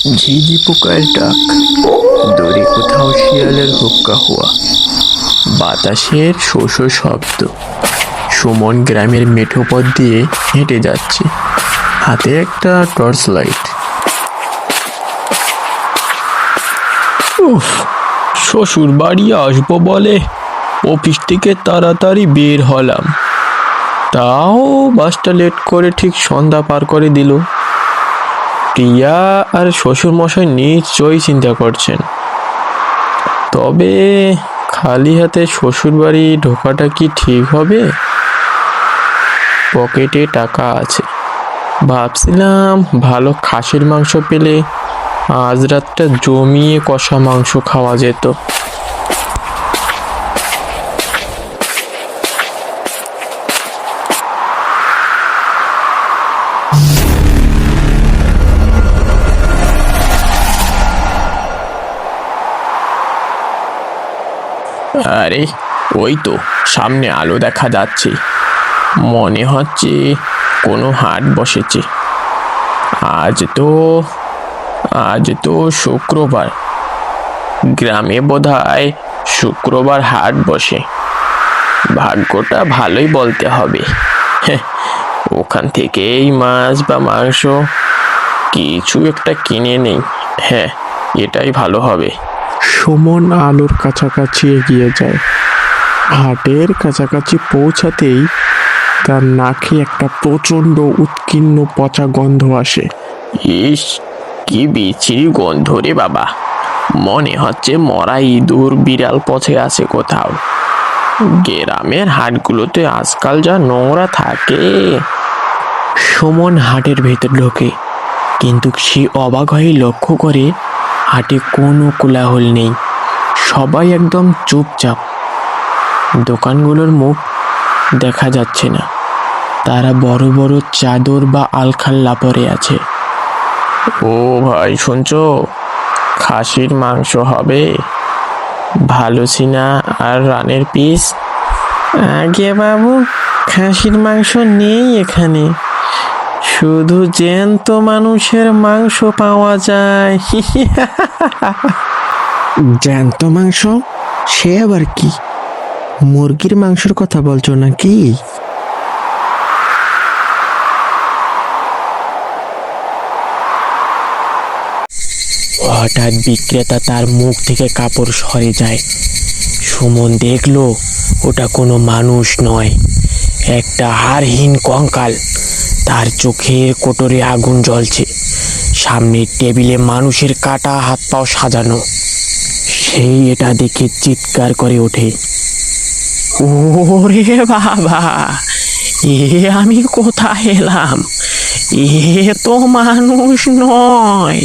ঝিঝি পোকার ডাক। দূরে কোথাও শিয়ালের হুক্কা হওয়া বাতাসের শোষ শব্দ। সুমন গ্রামের মেঠো পথ দিয়ে হেঁটে যাচ্ছে। হাতে একটা টর্চ লাইট। শ্বশুর বাড়ি আসব বলে অফিস থেকে তাড়াতাড়ি বের হলাম। তাও বাসটা লেট করে ঠিক সন্ধ্যা পার করে দিল। প্রিয়া আর শ্বশুর মশাই নিশ্চয়ই চিন্তা করছেন। তবে খালি হাতে শ্বশুর বাড়ি ঢোকাটা কি ঠিক হবে? পকেটে টাকা আছে। ভাবছিলাম ভালো খাসির মাংস পেলে আজ রাতটা জমিয়ে কষা মাংস খাওয়া যেত। আরে ওই তো সামনে আলো দেখা যাচ্ছে। মনে হচ্ছে কোনো হাট বসেছে। আজ তো আজ তো শুক্রবার। গ্রামে বোধহয় শুক্রবার হাট বসে। ভাগ্যটা ভালোই বলতে হবে। হ্যাঁ, ওখান থেকেই মাছ বা মাংস কিছু একটা কিনে নেই। হ্যাঁ এটাই ভালো হবে। সুমন আলোর কাছাকাছি এগিয়ে যায়। হাটের কাছাকাছি পৌঁছাতেই তার নাকে একটা প্রচণ্ড উৎকীর্ণ পচা গন্ধ আসে। ইস কি বিচ্ছিরি গন্ধ রে বাবা। মনে হচ্ছে মরা ইঁদুর বিড়াল পথে আছে কোথাও। গ্রামের হাটগুলোতে আজকাল যা নোংরা থাকে। সুমন হাটের ভেতর ঢোকে কিন্তু সে অবাক হয়ে লক্ষ্য করে হাটে কোনো কোলাহল নেই। সবাই একদম চুপচাপ। দোকানগুলোর মুখ দেখা যাচ্ছে না। তারা বড় বড় চাদর বা আলখাল্লা পরে আছে। ও ভাই, শুনছো? খাসির মাংস হবে। ভালো সিনা আর রানের পিস। আগে বাবু, খাসির মাংস নেই এখানে। শুধু জ্যান্ত মানুষের মাংস পাওয়া যায়। জ্যান্ত মাংস? সে আবার কি? মুরগির মাংসের কথা বলছো নাকি? হঠাৎ বিক্রেতা তার মুখ থেকে কাপড় সরে যায়। সুমন দেখল ওটা কোনো মানুষ নয় একটা হাড়হীন কঙ্কাল। তার চোখের কোটরে আগুন জ্বলছে। সামনের টেবিলে মানুষের কাটা হাত পাও সাজানো। সেই এটা দেখে চিৎকার করে ওঠে। ওরে বাবা, এ আমি কোথায় এলাম? এ তো মানুষ নয়।